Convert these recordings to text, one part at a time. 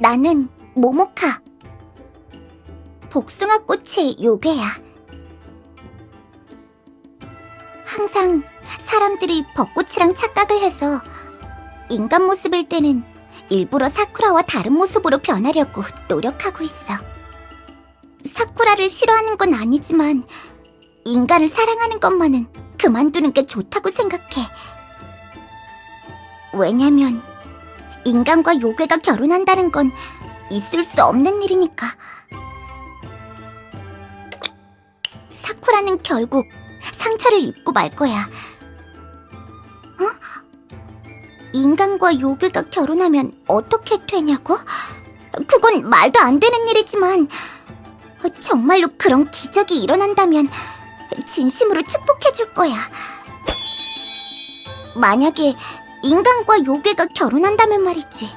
나는 모모카. 복숭아 꽃의 요괴야. 항상 사람들이 벚꽃이랑 착각을 해서 인간 모습일 때는 일부러 사쿠라와 다른 모습으로 변하려고 노력하고 있어. 사쿠라를 싫어하는 건 아니지만 인간을 사랑하는 것만은 그만두는 게 좋다고 생각해. 왜냐면 인간과 요괴가 결혼한다는 건 있을 수 없는 일이니까. 사쿠라는 결국 상처를 입고 말 거야. 어? 인간과 요괴가 결혼하면 어떻게 되냐고? 그건 말도 안 되는 일이지만 정말로 그런 기적이 일어난다면 진심으로 축복해 줄 거야. 만약에 인간과 요괴가 결혼한다면 말이지.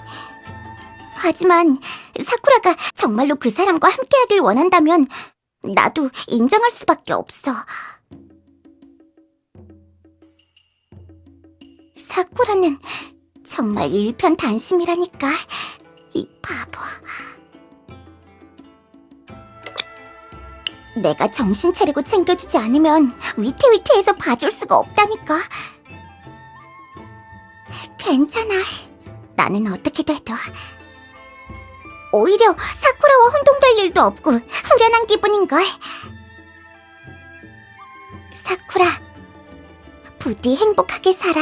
하지만 사쿠라가 정말로 그 사람과 함께하길 원한다면 나도 인정할 수밖에 없어. 사쿠라는 정말 일편단심이라니까. 이 바보. 내가 정신 차리고 챙겨주지 않으면 위태위태해서 봐줄 수가 없다니까. 괜찮아. 나는 어떻게 돼도. 오히려 사쿠라와 혼동될 일도 없고 후련한 기분인걸. 사쿠라, 부디 행복하게 살아.